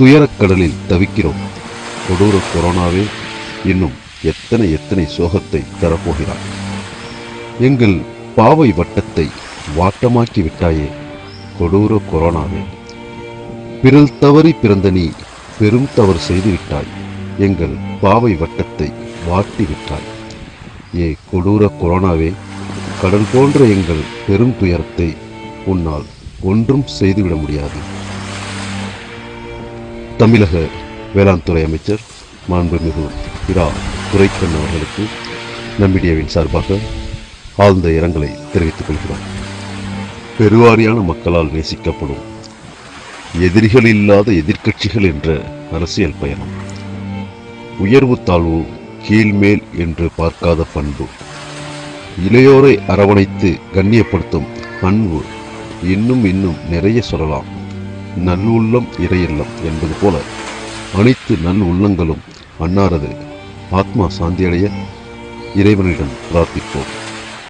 துயரக்கடலில் தவிக்கிறோம். கொடூர கொரோனாவே இன்னும் எத்தனை எத்தனை சோகத்தை தரப்போகிறார். எங்கள் பாவை வட்டத்தை வாட்டமாக்கி விட்டாயே கொடூர கொரோனாவே. பிறல் தவறி பிறந்த நீ பெரும் தவறு செய்து விட்டாய் எங்கள் பாவை வட்டத்தை வாட்டி விட்டாய். ஏ கொடூர கொரோனாவே கடல் போன்ற எங்கள் பெரும் துயரத்தை உன்னால் ஒன்றும் செய்துவிட முடியாது. தமிழக வேளாண் துறை அமைச்சர் மாண்புமிகு இரா துரைக்கண் அவர்களுக்கு நம்மிடியாவின் சார்பாக ஆழ்ந்த இரங்கலை தெரிவித்துக் கொள்கிறோம். பெருவாரியான மக்களால் நேசிக்கப்படும் எதிரிகள் இல்லாத எதிர்க்கட்சிகள் என்ற அரசியல் பயணம். உயர்வு தாழ்வு கீழ்மேல் என்று பார்க்காத பண்பு. இளையோரை அரவணைத்து கண்ணியப்படுத்தும் அன்பு இன்னும் இன்னும் நிறைய சொல்லலாம். நல்லுள்ளம் இறையில்லம் என்பது போல அனைத்து நல் உள்ளங்களும் அன்னாரது ஆத்மா சாந்தியடைய இறைவனிடம் பிரார்த்திப்போம்.